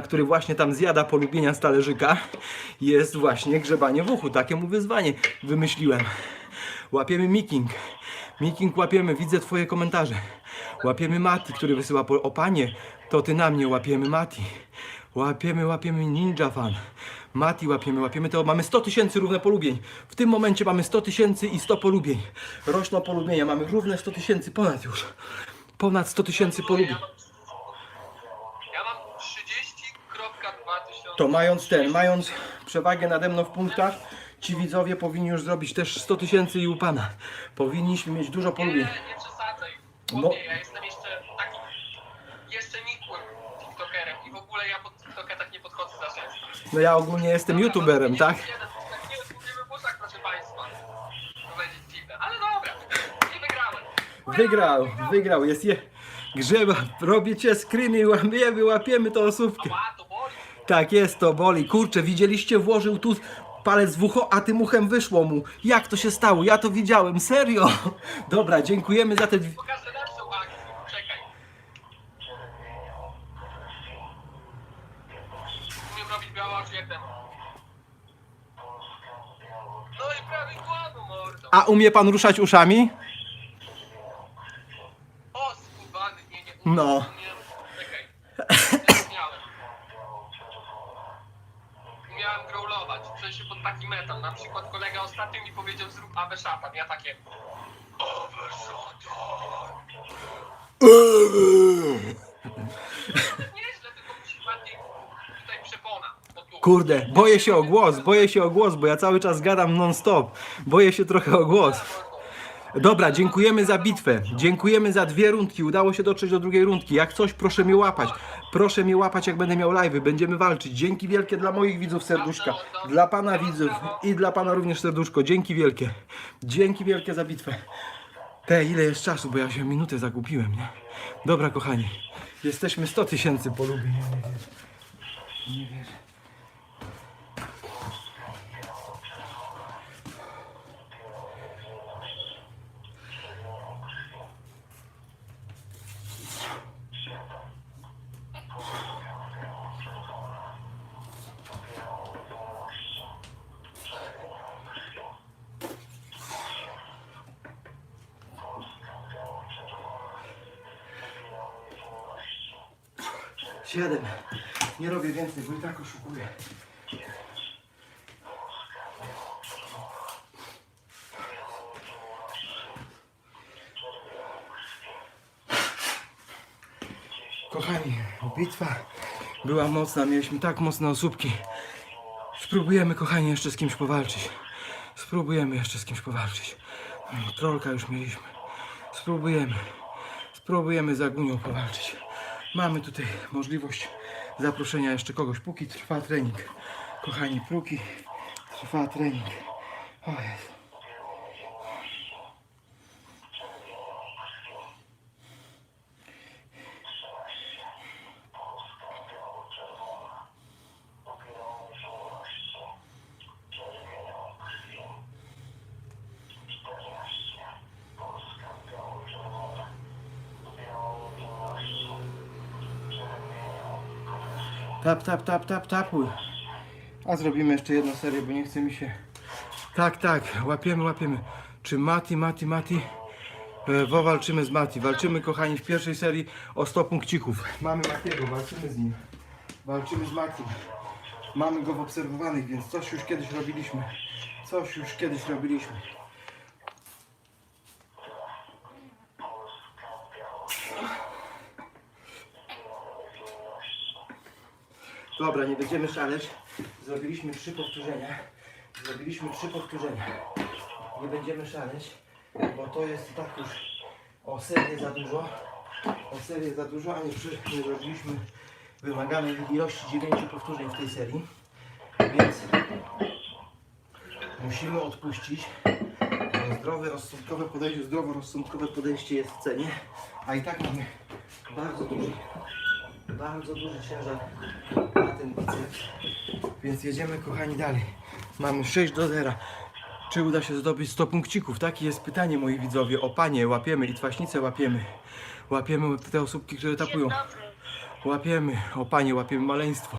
który właśnie tam zjada polubienia z talerzyka, jest właśnie grzebanie w uchu. Takie mu wyzwanie wymyśliłem. Łapiemy Miking. Miking łapiemy, widzę twoje komentarze. Łapiemy Mati, który wysyła po... O panie, to ty na mnie łapiemy Mati. Łapiemy, łapiemy Ninja Fan. Mati łapiemy, łapiemy to. Mamy 100 tysięcy równe polubień. W tym momencie mamy 100 tysięcy i 100 polubień. Roczno polubienia. Mamy równe 100 tysięcy, ponad już. Ponad 100 tysięcy polubień. To mając ten, mając przewagę nade mną w punktach, ci widzowie powinni już zrobić też 100 tysięcy i u pana. Powinniśmy mieć dużo Nie, polubień. nie przesadzaj. No. Chłopie, ja jestem jeszcze takim, jeszcze nikłym tiktokerem i w ogóle ja pod tiktoka tak nie podchodzę za często. No ja ogólnie jestem youtuberem, tak? Nie, nie, nie mówimy w proszę państwa. To będzie dziwne, ale dobra, nie wygrałem. Wygrał, wygrał, jest je. Grzeba, robię cię screeny, łapiemy, łapiemy tą osóbkę. Ła, to boli. Tak jest, to boli. Kurczę, widzieliście, włożył tu palec w ucho, a tym uchem wyszło mu. Jak to się stało? Ja to widziałem, serio. Dobra, dziękujemy za te... Pokażę lepszą akcję, czekaj. Umiem robić jak ten. No i prawie głową, mordo. A umie pan ruszać uszami? O, skubany, nie, nie. No. Umiem, czekaj. Nie umiałem. Growlować, w sensie pod taki metal. Na przykład kolega ostatnio mi powiedział zrób Awe Szatan. Ja takie... Awe Szatan. Nieźle, tylko musi bardziej tutaj przepona. tu. Kurde, boję się o głos, boję się o głos, bo ja cały czas gadam non-stop. Boję się trochę o głos. Dobra, dziękujemy za bitwę. Dziękujemy za dwie rundki. Udało się dotrzeć do drugiej rundki. Jak coś, proszę mnie łapać. Proszę mnie łapać, jak będę miał live'y. Będziemy walczyć. Dzięki wielkie dla moich widzów serduszka. Dla pana widzów i dla pana również serduszko. Dzięki wielkie. Dzięki wielkie za bitwę. Te, ile jest czasu, bo ja się minutę zagubiłem, nie? Dobra, kochani. Jesteśmy 100 tysięcy polubień. Nie wierzę. Nie wierzę. Siedem. Nie robię więcej, bo i tak oszukuję. Kochani, bitwa była mocna, mieliśmy tak mocne osóbki. Spróbujemy, kochani, jeszcze z kimś powalczyć. Spróbujemy jeszcze z kimś powalczyć. No, Trolka już mieliśmy. Spróbujemy. Spróbujemy z Agunią powalczyć. Mamy tutaj możliwość zaproszenia jeszcze kogoś, póki trwa trening. Kochani, póki trwa trening. O Jezu. Tap, tap, tap, tap, tapuj. A zrobimy jeszcze jedną serię, bo nie chce mi się. Tak, tak, łapiemy, łapiemy. Czy Mati, Mati, Mati? E, Bo walczymy z Mati. Walczymy, kochani, w pierwszej serii o 100 punkcików. Mamy Matiego, walczymy z nim. Walczymy z Matim. Mamy go w obserwowanych, więc coś już kiedyś robiliśmy. Coś już kiedyś robiliśmy. Dobra, nie będziemy szaleć. Zrobiliśmy trzy powtórzenia. Zrobiliśmy trzy powtórzenia. Nie będziemy szaleć, bo to jest tak już o serię za dużo. O serię za dużo, a nie, przy, nie zrobiliśmy wymaganej ilości dziewięciu powtórzeń w tej serii. Więc musimy odpuścić. Zdrowe, rozsądkowe podejście, zdrowo-rozsądkowe podejście jest w cenie, a i tak mamy bardzo duży, bardzo duży ciężar na ten biceps. Więc jedziemy kochani dalej. Mamy 6 do 0. Czy uda się zdobyć 100 punkcików? Takie jest pytanie moi widzowie. O panie łapiemy i twaśnicę łapiemy. Łapiemy te osóbki, które tapują. Łapiemy, o panie, łapiemy maleństwo.